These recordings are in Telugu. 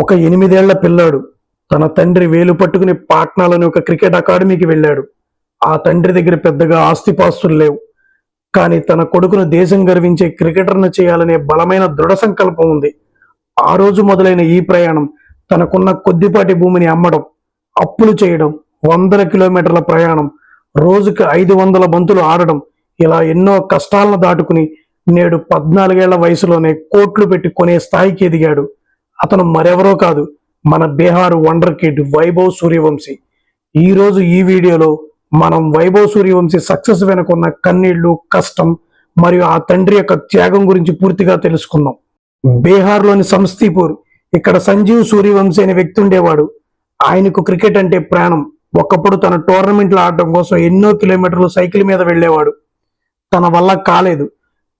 ఒక ఎనిమిదేళ్ళ పిల్లాడు. తన తండ్రి వేలు పట్టుకుని పాట్నాలోని ఒక క్రికెట్ అకాడమీకి వెళ్ళాడు. ఆ తండ్రి దగ్గర పెద్దగా ఆస్తిపాస్తులు లేవు. కానీ తన కొడుకును దేశం గర్వించే క్రికెటర్ను చేయాలనే బలమైన దృఢ సంకల్పం ఉంది. ఆ రోజు మొదలైన ఈ ప్రయాణం తనకున్న కొద్దిపాటి భూమిని అమ్మడం అప్పులు చేయడం వందల కిలోమీటర్ల ప్రయాణం రోజుకి ఐదు వందల బంతులు ఆడడం ఇలా ఎన్నో కష్టాలను దాటుకుని నేడు పద్నాలుగేళ్ళ వయసులోనే కోట్లు పెట్టి కొనే స్థాయికి ఎదిగాడు. అతను మరెవరో కాదు మన బీహార్ వండర్ కిడ్ వైభవ్ సూర్యవంశీ. ఈరోజు ఈ వీడియోలో మనం వైభవ్ సూర్యవంశీ సక్సెస్ వెనుకున్న కన్నీళ్ళు కష్టం మరియు ఆ తండ్రి యొక్క త్యాగం గురించి పూర్తిగా తెలుసుకుందాం. బీహార్లోని సంస్థీపూర్ ఇక్కడ సంజీవ్ సూర్యవంశీ అనే వ్యక్తి ఉండేవాడు. ఆయనకు క్రికెట్ అంటే ప్రాణం. ఒకప్పుడు తన టోర్నమెంట్లు ఆడటం కోసం ఎన్నో కిలోమీటర్లు సైకిల్ మీద వెళ్ళేవాడు. తన వల్ల కాలేదు.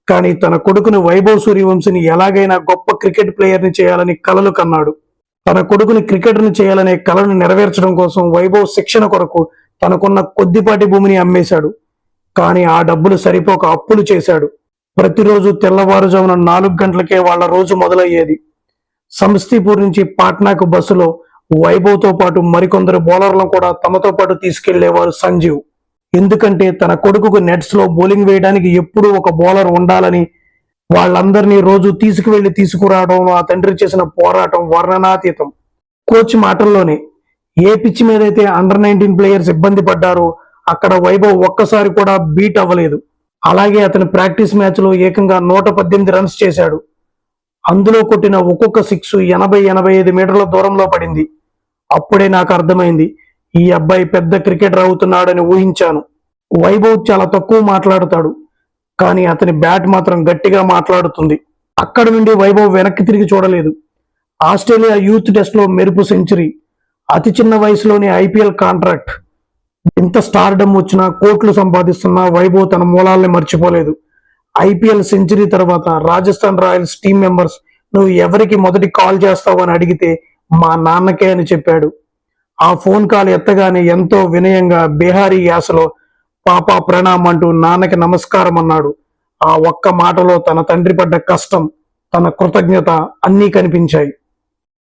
కానీ తన కొడుకును వైభవ్ సూర్యవంశిని ఎలాగైనా గొప్ప క్రికెట్ ప్లేయర్ని చేయాలని కలలు కన్నాడు. తన కొడుకుని క్రికెటర్ని చేయాలనే కలను నెరవేర్చడం కోసం వైభవ్ శిక్షణ కొరకు తనకున్న కొద్దిపాటి భూమిని అమ్మేశాడు. కానీ ఆ డబ్బులు సరిపోక అప్పులు చేశాడు. ప్రతిరోజు తెల్లవారుజామున నాలుగు గంటలకే వాళ్ళ రోజు మొదలయ్యేది. సంస్థీపూర్ నుంచి పాట్నాకు బస్సులో వైభవ్తో పాటు మరికొందరు బౌలర్లను కూడా తమతో పాటు తీసుకెళ్ళేవారు సంజీవ్. ఎందుకంటే తన కొడుకుకు నెట్స్లో బౌలింగ్ వేయడానికి ఎప్పుడూ ఒక బౌలర్ ఉండాలని వాళ్ళందరినీ రోజు తీసుకువెళ్ళి తీసుకురావడం ఆ తండ్రి చేసిన పోరాటం వర్ణనాతీతం. కోచ్ మాటల్లోనే ఏ పిచ్ మీద అయితే అండర్ నైన్టీన్ ప్లేయర్స్ ఇబ్బంది పడ్డారో అక్కడ వైభవ్ ఒక్కసారి కూడా బీట్ అవ్వలేదు. అలాగే అతని ప్రాక్టీస్ మ్యాచ్లో ఏకంగా నూట పద్దెనిమిది రన్స్ చేశాడు. అందులో కొట్టిన ఒక్కొక్క సిక్స్ ఎనభై ఎనభై ఐదు మీటర్ల దూరంలో పడింది. అప్పుడే నాకు అర్థమైంది ఈ అబ్బాయి పెద్ద క్రికెటర్ అవుతున్నాడని ఊహించాను. వైభవ్ చాలా తక్కువ మాట్లాడుతాడు. కానీ అతని బ్యాట్ మాత్రం గట్టిగా మాట్లాడుతుంది. అక్కడ నుండి వైభవ్ వెనక్కి తిరిగి చూడలేదు. ఆస్ట్రేలియా యూత్ టెస్ట్లో మెరుపు సెంచరీ. అతి చిన్న వయసులోనే ఐపీఎల్ కాంట్రాక్ట్. ఎంత స్టార్డమ్ వచ్చినా కోట్లు సంపాదిస్తున్నా వైభవ్ తన మూలాల్ని మర్చిపోలేదు. ఐపీఎల్ సెంచరీ తర్వాత రాజస్థాన్ రాయల్స్ టీం మెంబర్స్ నువ్వు ఎవరికి మొదటి కాల్ చేస్తావు అని అడిగితే మా నాన్నకే అని చెప్పాడు. ఆ ఫోన్ కాల్ ఎత్తగానే ఎంతో వినయంగా బీహారీ యాసలో పాపా ప్రణామ్ అంటూ నాన్నకి నమస్కారం అన్నాడు. ఆ ఒక్క మాటలో తన తండ్రి పడ్డ కష్టం తన కృతజ్ఞత అన్నీ కనిపించాయి.